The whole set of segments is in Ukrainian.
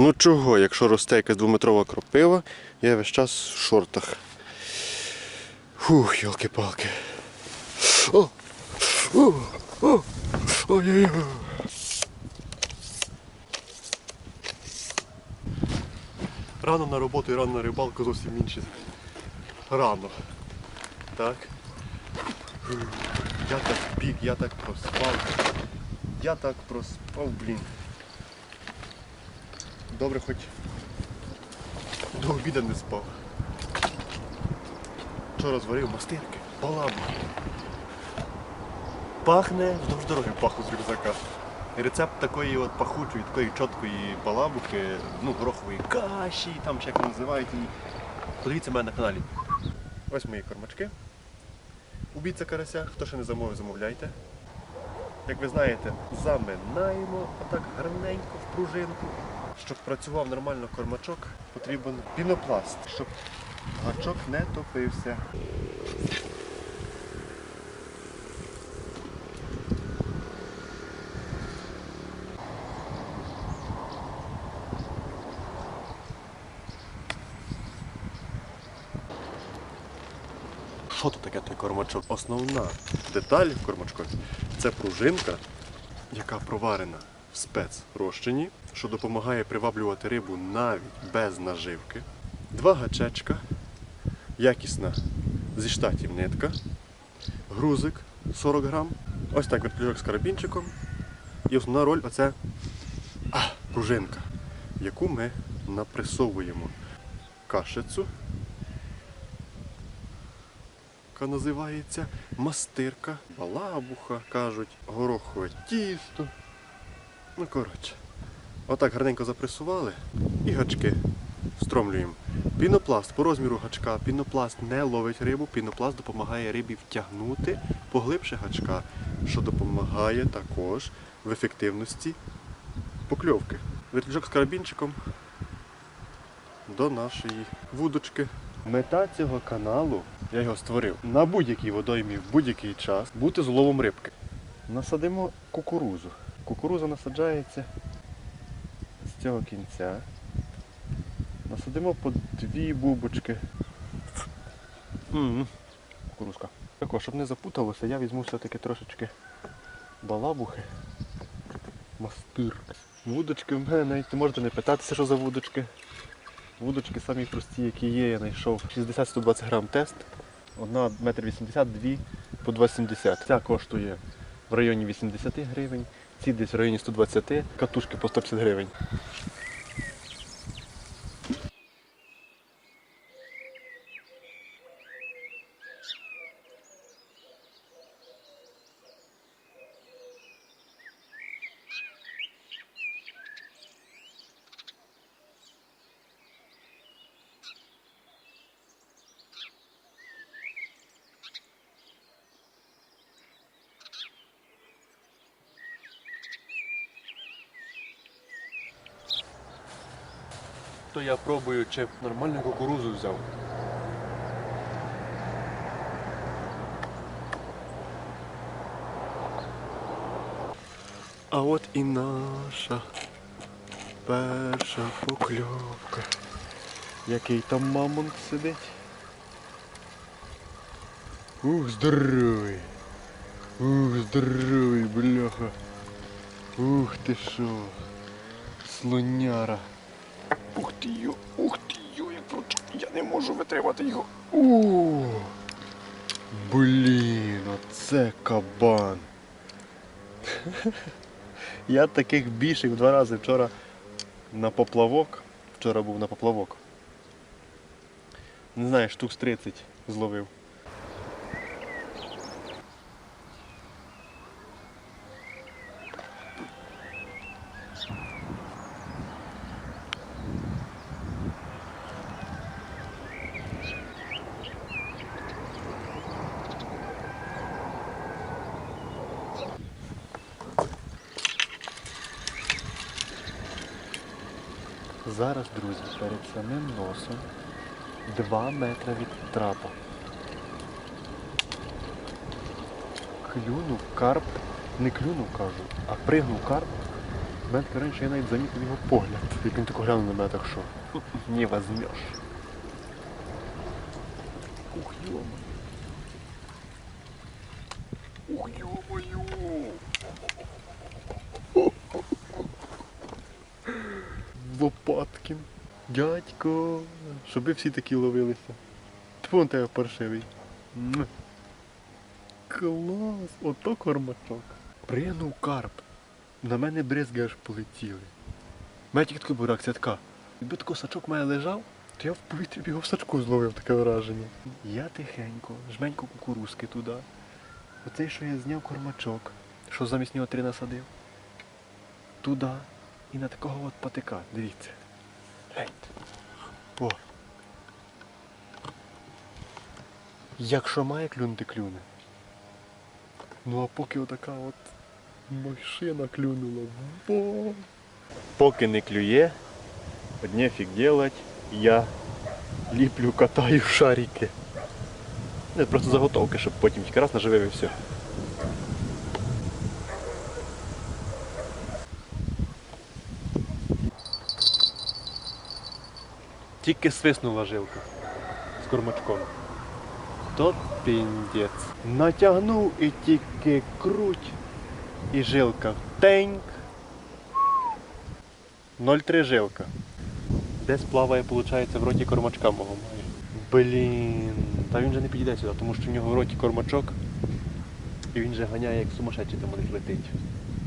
Ну чого, якщо росте якась двометрова кропива, я весь час в шортах. Фух! О! Ой-ой-ой! Рано на роботу і рано на рибалку зовсім інші. Рано. Так. Я так біг, я так проспав. Я так проспав, блін. Добре, хоч до обіда не спав. Вчора зварив мастирки, балабу. Пахне вздовж дороги пахло з рюкзака. Рецепт такої от пахучої, такої чіткої балабухи, ну, горохової каші, там ще як називають її. Подивіться мене на каналі. Ось мої кормачки. Убійця карася, хто ще не замовив, замовляйте. Як ви знаєте, заминаємо отак гарненько в пружинку. Щоб працював нормально кормачок, потрібен пінопласт, щоб гачок не топився. Що то таке той кормачок? Основна деталь в кормачку це пружинка, яка проварена спецрозчині, що допомагає приваблювати рибу навіть без наживки. Два гачечка, якісна зі штатів нитка, грузик 40 грам, ось так вертлюжок з карабінчиком. І основна роль оце а, пружинка, яку ми напресовуємо кашицю яка називається мастирка, балабуха, кажуть, горохове тісто. Ну, коротше, отак гарненько запресували і гачки встромлюємо. Пінопласт по розміру гачка. Пінопласт не ловить рибу, пінопласт допомагає рибі втягнути поглибше гачка, що допомагає також в ефективності покльовки. Вертлюжок з карабінчиком до нашої вудочки. Мета цього каналу, я його створив на будь-якій водоймі в будь-який час бути з ловом рибки. Насадимо кукурузу. Кукуруза насаджається з цього кінця. Насадимо по дві бубочки. М, Кукурузка. Також, щоб не запуталося, я візьму все-таки трошечки балабухи. Мастир. Вудочки в мене навіть не можете не питатися, що за вудочки. Вудочки самі прості, які є, я знайшов 60-120 грам тест. Одна метр 80, дві по 2,70. Ця коштує в районі 80 гривень, ці десь в районі 120, катушки по 150 гривень. То я пробую, чи нормальну кукурузу взяв. А от і наша перша покльовка. Який там мамонт сидить? Ух, здоровий. Ух, здоровий, бляха. Ух ти що. Слоняра. Ух ти йо, ух ти йо, як прочу. Я не можу витримати його. О, блін, оце кабан. Я таких більших два рази вчора на поплавок. Вчора був на поплавок. Не знаю, штук з 30 зловив. Зараз, друзі, перед самим носом 2 метри від трапа. Клюнув карп, не клюнув кажу, а пригнув карп мене таке раніше я навіть замітив його погляд. Як він тако глянув на мене так що. Не возьмеш. Ух, йома. Ух, йомою. Лопаткін. Дядько. Щоб ви всі такі ловилися. Тьфу тебе паршивий. Клас! Ото кормачок. Пригнув карп. На мене бризги аж полетіли. Мене тільки така була реакція така. Якби тако сачок має лежав, то я в повітрі б його в сачку зловив таке враження. Я тихенько, жменько кукурузки туди. Оцей, що я зняв кормачок, що замість нього три насадив. Туди. І на такого от патика. Дивіться. Гляньте. О. Якщо має клюнути, клюне. Ну а поки отака от машина клюнула. Во. Поки не клює, одне фіг делать, я ліплю, катаю шарики. Це просто заготовки, щоб потім раз наживив і все. Тільки свиснула жилка з кормачком. То піндець. Натягнув і тільки круть. І жилка теньк. 0,3 жилка. Десь плаває, виходить, в роті кормачка мого має. Блін. Та він же не підійде сюди, тому що в нього в роті кормачок. І він же ганяє як сумасшедший там десь летить.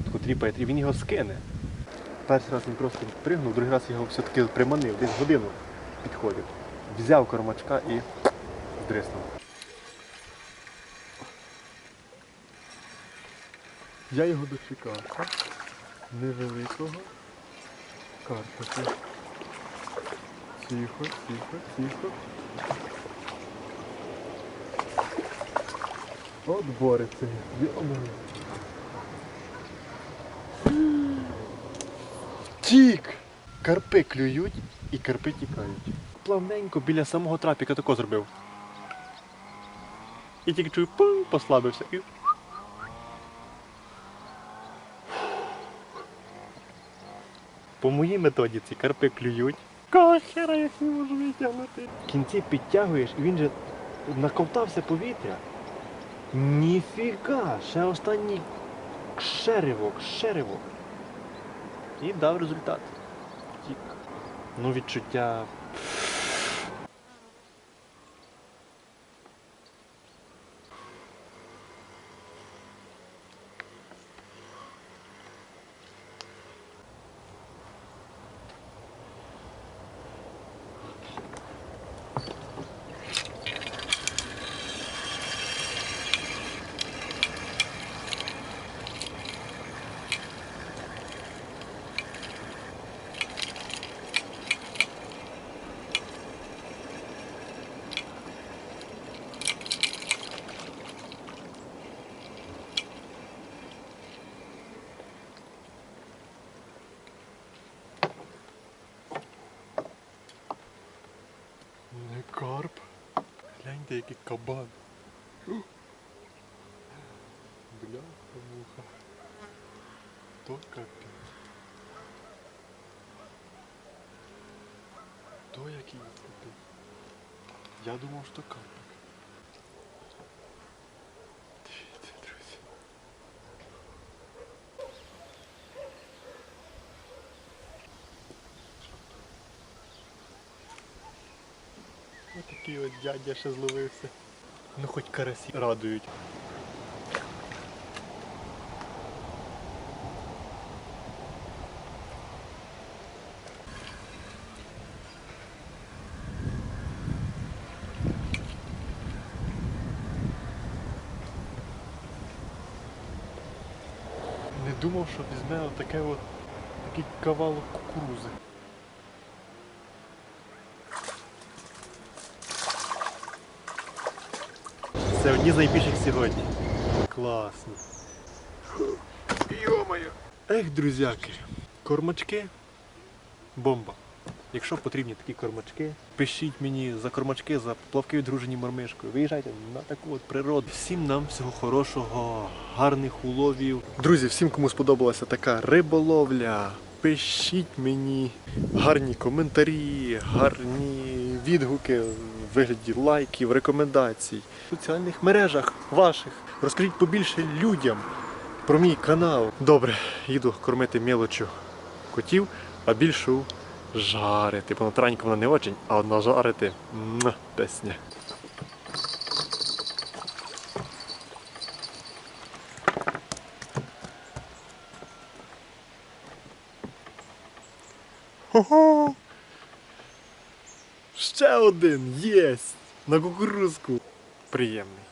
Таку тріпає, і він його скине. Перший раз він просто відпригнув, другий раз його все-таки приманив, десь годину підходив. Взяв кормачка і здриснув. Я його дочекався. Невеликого. Карпати. Тихо, тихо, тихо. От бореться. Тік! Карпи клюють і карпи тікають. Плавненько біля самого трапіка тако зробив. І тільки чую, пум, послабився. І... По моїй методиці карпи клюють. Кого хера їх не можу витягнути? В кінці підтягуєш і він же наковтався повітря. Ніфіга! Ще останній шеривок, шеривок. І дав результат. Тік. Ну відчуття. Не карп. Гляньте, який кабан. Бляха муха. То капець. То який капець. Я думав, що карпик. Дивіться, друзі. Ось такий от дядя ще зловився. Ну хоч карасі радують. Не думав, що візьме таке от такий кавалок кукурузи. Це одні з найбільших сьогодні. Класно. Йомаю. Ех, друзяки. Кормачки. Бомба. Якщо потрібні такі кормачки, пишіть мені за кормачки, за плавки відгружені мормишкою. Виїжджайте на таку от природу. Всім нам всього хорошого, гарних уловів. Друзі, всім, кому сподобалася така риболовля, пишіть мені гарні коментарі, гарні відгуки в вигляді лайків, рекомендацій в соціальних мережах ваших. Розкажіть побільше людям про мій канал. Добре, їду кормити мелочю котів, а більшу жарити. Бо на тараньку вона не очень, а от нажарити муа, песня. Хо-хо! Один єсть! На кукурузку. Приємний.